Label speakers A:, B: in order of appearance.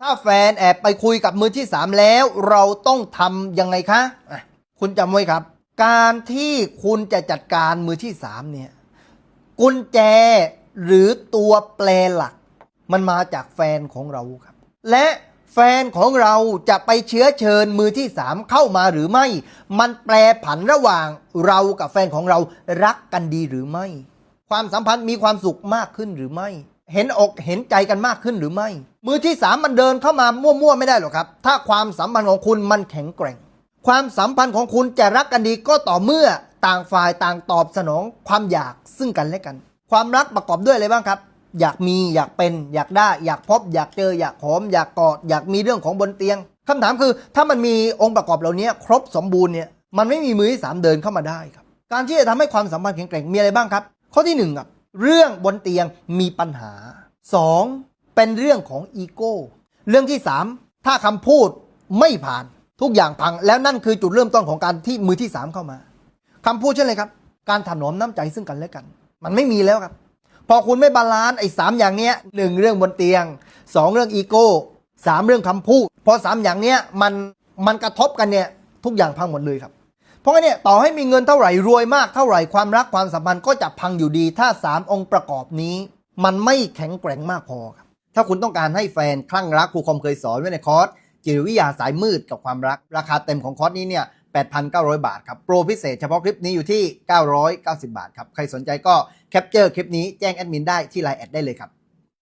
A: ถ้าแฟนแอบไปคุยกับมือที่3แล้ว เราต้องทำยังไงคะะคุณจำไว้ครับ การที่คุณจะจัดการมือที่3เนี่ยกุญแจหรือตัวแปรหลัก มันมาจากแฟนของเราครับ และแฟนของเราจะไปเชื้อเชิญมือที่3เข้ามาหรือไม่ มันแปรผันระหว่างเรากับแฟนของเรารักกันดีหรือไม่ ความสัมพันธ์มีความสุขมากขึ้นหรือไม่ เห็นอกเห็นใจกันมากขึ้นหรือไม่ มือที่สามมันเดินเข้ามามั่วๆไม่ได้หรอกครับ ถ้าความสัมพันธ์ของคุณมันแข็งแกร่ง ความสัมพันธ์ของคุณจะรักกันดีก็ต่อเมื่อต่างฝ่ายต่างตอบสนองความอยากซึ่งกันและกัน ความรักประกอบด้วยอะไรบ้างครับ อยากมีอยากเป็น อยากได้ อยากพบ อยากเจอ อยากหอม อยากกอด อยากมีเรื่องของบนเตียงคำถามคือ ถ้ามันมีองค์ประกอบเหล่านี้ครบสมบูรณ์เนี่ยมันไม่มีมือที่สามเดินเข้ามาได้ครับ การที่จะทำให้ความสัมพันธ์แข็งแกร่งมีอะไรบ้างครับ ข้อที่หนึ่งครับ เรื่องบนเตียงมีปัญหาสองเป็นเรื่องของอีโก้ เรื่องที่สามถ้าคำพูดไม่ผ่านทุกอย่างพัง แล้วนั่นคือจุดเริ่มต้นของการที่มือที่สามเข้ามาคำพูดเช่นไรครับ การถนอมน้ำใจซึ่งกันและกัน มันไม่มีแล้วครับ พอคุณไม่บาลานซ์ไอ้สามอย่างเนี้ยหนึ่งเรื่องบนเตียงสองเรื่องอีโก้สามเรื่องคำพูด พอสามอย่างเนี้ยมันมันกระทบกันเนี่ยทุกอย่างพังหมดเลยครับ เพราะงั้นเนี่ยต่อให้มีเงินเท่าไหร่รวยมากเท่าไหร่ความรักความสัมพันธ์ก็จะพังอยู่ดี ถ้าสามองค์ประกอบนี้ มันไม่แข็งแกร่งมากพอครับถ้าคุณต้องการให้แฟนคลั่งรักครูคอมเคยสอนไว้ในคอร์สจิตวิทยาสายมืดกับความรัก ราคาเต็มของคอร์สนี้เนี่ย8,900 บาทครับโปรพิเศษเฉพาะคลิปนี้อยู่ที่ 990 บาทครับใครสนใจก็แคปเจอร์คลิปนี้แจ้งแอดมินได้ที่ไลน์แอดได้เลยครับ